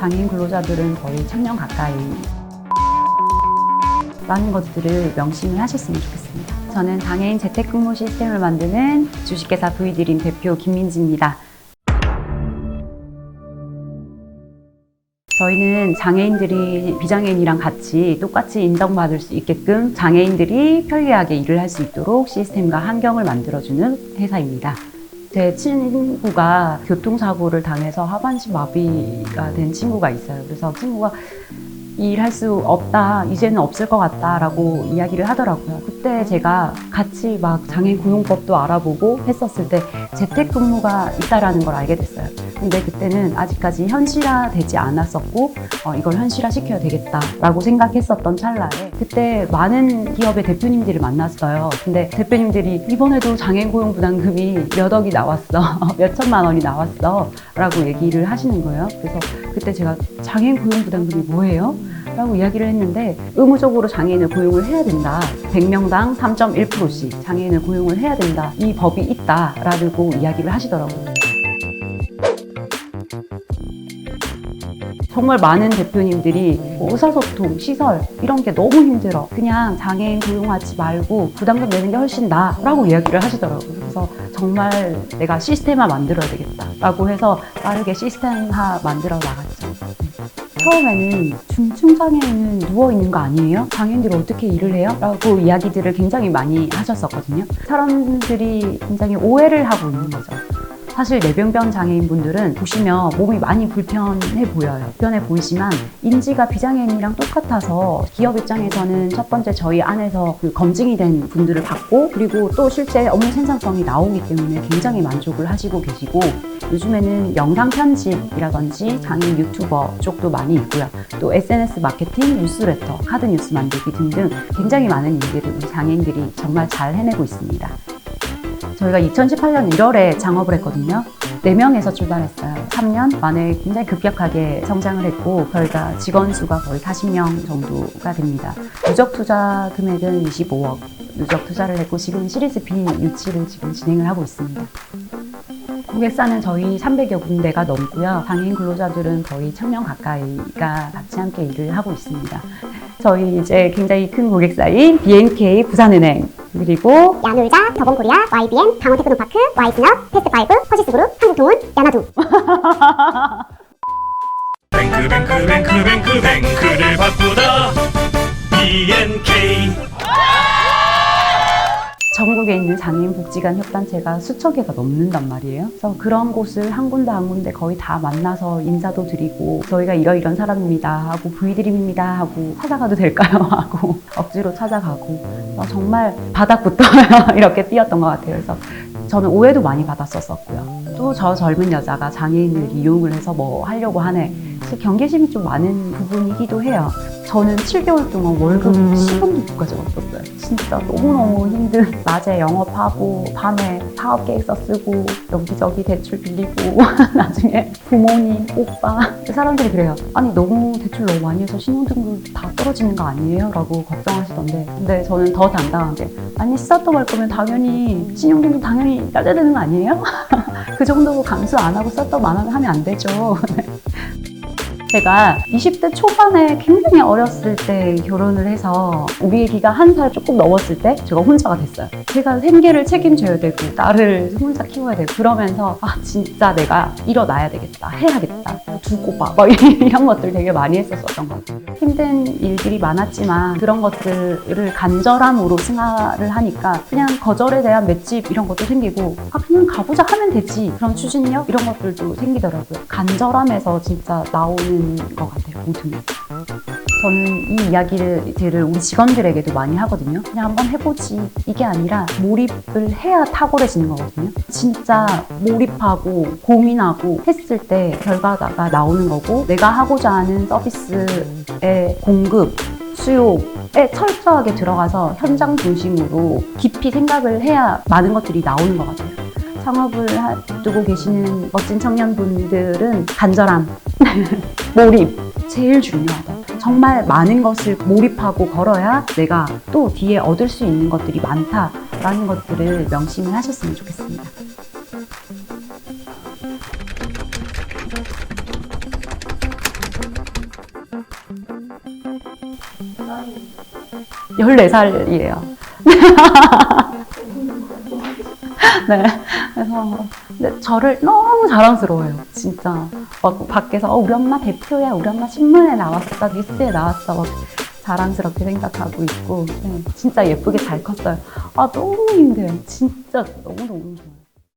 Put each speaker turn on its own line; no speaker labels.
장애인 근로자들은 거의 천명 가까이 라는 것들을 명심을 하셨으면 좋겠습니다. 저는 장애인 재택근무 시스템을 만드는 주식회사 V드림 대표 김민지입니다. 저희는 장애인들이 비장애인이랑 같이 똑같이 인정받을 수 있게끔 장애인들이 편리하게 일을 할 수 있도록 시스템과 환경을 만들어주는 회사입니다. 제 친구가 교통사고를 당해서 하반신 마비가 된 친구가 있어요. 그래서 친구가 일할 수 없다, 이제는 없을 것 같다라고 이야기를 하더라고요. 그때 제가 같이 막 장애인 고용법도 알아보고 했었을 때 재택근무가 있다라는 걸 알게 됐어요. 근데 그때는 아직까지 현실화되지 않았었고 어, 이걸 현실화 시켜야 되겠다라고 생각했었던 찰나에 그때 많은 기업의 대표님들을 만났어요. 근데 대표님들이 이번에도 장애인 고용 부담금이 몇 억이 나왔어, 몇 천만 원이 나왔어, 라고 얘기를 하시는 거예요. 그래서 그때 제가 장애인 고용 부담금이 뭐예요? 라고 이야기를 했는데 의무적으로 장애인을 고용을 해야 된다. 100명당 3.1%씩 장애인을 고용을 해야 된다. 이 법이 있다라고 이야기를 하시더라고요. 정말 많은 대표님들이 뭐 의사소통, 시설 이런 게 너무 힘들어. 그냥 장애인 고용하지 말고 부담금 내는 게 훨씬 나라고 이야기를 하시더라고요. 그래서 정말 내가 시스템화 만들어야 되겠다라고 해서 빠르게 시스템화 만들어 나갔죠. 처음에는 중증 장애인은 누워 있는 거 아니에요? 장애인들이 어떻게 일을 해요? 라고 이야기들을 굉장히 많이 하셨었거든요. 사람들이 굉장히 오해를 하고 있는 거죠. 사실 뇌병변 장애인 분들은 보시면 몸이 많이 불편해 보여요. 불편해 보이지만 인지가 비장애인이랑 똑같아서 기업 입장에서는 첫 번째 저희 안에서 그 검증이 된 분들을 받고 그리고 또 실제 업무 생산성이 나오기 때문에 굉장히 만족을 하시고 계시고 요즘에는 영상 편집이라든지 장애인 유튜버 쪽도 많이 있고요. 또 SNS 마케팅, 뉴스레터, 카드 뉴스 만들기 등등 굉장히 많은 일들을 장애인들이 정말 잘 해내고 있습니다. 저희가 2018년 1월에 창업을 했거든요. 4명에서 출발했어요. 3년 만에 굉장히 급격하게 성장을 했고, 저희가 직원 수가 거의 40명 정도가 됩니다. 누적 투자 금액은 25억 누적 투자를 했고, 지금 시리즈 B 유치를 지금 진행을 하고 있습니다. 고객사는 저희 300여 군데가 넘고요. 장애인 근로자들은 거의 1000명 가까이가 같이 함께 일을 하고 있습니다. 저희 이제 굉장히 큰 고객사인 BNK 부산은행 그리고
야놀자, 더본코리아, YBM, 강원테크노파크, Y스납, 패스트파이브, 퍼시스그룹, 한국통운, 야나두.
뱅크 뱅크 뱅크 뱅크 뱅크를 바꾸다. BNK
전국에 있는 장애인 복지관 협단체가 수천 개가 넘는단 말이에요. 그래서 그런 곳을 한 군데 한 군데 거의 다 만나서 인사도 드리고 저희가 이러이런 사람입니다. 하고 V드림입니다. 하고 찾아가도 될까요? 하고 억지로 찾아가고 어, 정말 바닥부터 이렇게 뛰었던 것 같아요. 그래서 저는 오해도 많이 받았었었고요. 또 저 젊은 여자가 장애인을 이용을 해서 뭐 하려고 하네. 사실 경계심이 좀 많은 부분이기도 해요. 저는 7개월 동안 월급 10원도 못 가져갔었어요. 진짜 너무너무 힘든 낮에 영업하고 밤에 사업 계획서 쓰고 여기저기 대출 빌리고 나중에 부모님, 오빠 사람들이 그래요. 아니 너무 대출 너무 많이 해서 신용등급 다 떨어지는 거 아니에요? 라고 걱정하시던데 근데 저는 더 당당한 게 아니 스타트업 할 거면 당연히 신용등급 당연히 낮아야 되는 거 아니에요? 그 정도 감수 안 하고 스타트업 안 하면 하면 안 되죠. 제가 20대 초반에 굉장히 어렸을 때 결혼을 해서 우리 애기가 한 살 조금 넘었을 때 제가 혼자가 됐어요. 제가 생계를 책임져야 되고 딸을 혼자 키워야 되고 그러면서 아 진짜 내가 일어나야 되겠다 해야겠다 두고 봐막 이런 것들 되게 많이 했었었던 것 같아요. 힘든 일들이 많았지만 그런 것들을 간절함으로 생각을 하니까 그냥 거절에 대한 맷집 이런 것도 생기고 아 그냥 가보자 하면 되지 그런 추진력 이런 것들도 생기더라고요. 간절함에서 진짜 나오는 것 같아요 게. 저는 이 이야기들을 우리 직원들에게도 많이 하거든요. 그냥 한번 해보지. 이게 아니라 몰입을 해야 탁월해지는 거거든요. 진짜 몰입하고 고민하고 했을 때 결과가 나오는 거고 내가 하고자 하는 서비스의 공급, 수요에 철저하게 들어가서 현장 중심으로 깊이 생각을 해야 많은 것들이 나오는 것 같아요. 창업을 하- 두고 계시는 멋진 청년분들은 간절함, 몰입 제일 중요하다. 정말 많은 것을 몰입하고 걸어야 내가 또 뒤에 얻을 수 있는 것들이 많다라는 것들을 명심을 하셨으면 좋겠습니다. 열네 살이에요 네. 그래서 저를 너무 자랑스러워요. 진짜. 막 밖에서 어, 우리 엄마 대표야. 우리 엄마 신문에 나왔어. 뉴스에 나왔어. 막 자랑스럽게 생각하고 있고 네, 진짜 예쁘게 잘 컸어요. 아 너무 힘들어요. 진짜 너무 너무 좋아요.